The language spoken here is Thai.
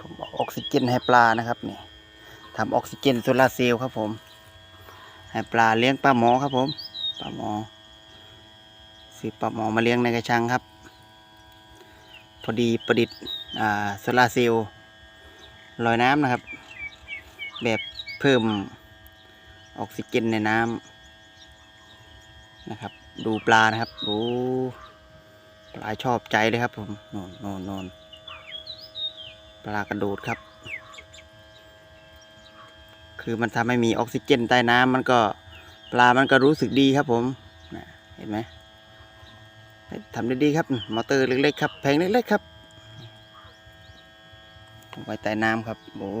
ผมออกซิเจนให้ปลานะครับนี่ทำออกซิเจนโซลาร์เซลล์ครับผมให้ปลาเลี้ยงปลาหมอครับผมปลาหมอซื้อปลาหมอมาเลี้ยงในกระชังครับ พอดีประดิษฐ์โซลาร์เซลล์ลอยน้ำนะครับ แบบเพิ่มออกซิเจนในน้ำนะครับ ดูปลานะครับดูปลาชอบใจเลยครับผมโน่นโน่นโนน ปลากระโดดครับ คือมันทำให้มีออกซิเจนใต้น้ำมันก็ปลามันก็รู้สึกดีครับผมนะเห็นไหมทำได้ดีครับ มอเตอร์เล็กๆครับ แพงเล็กๆครับไว้ใต้น้ำครับ โอ้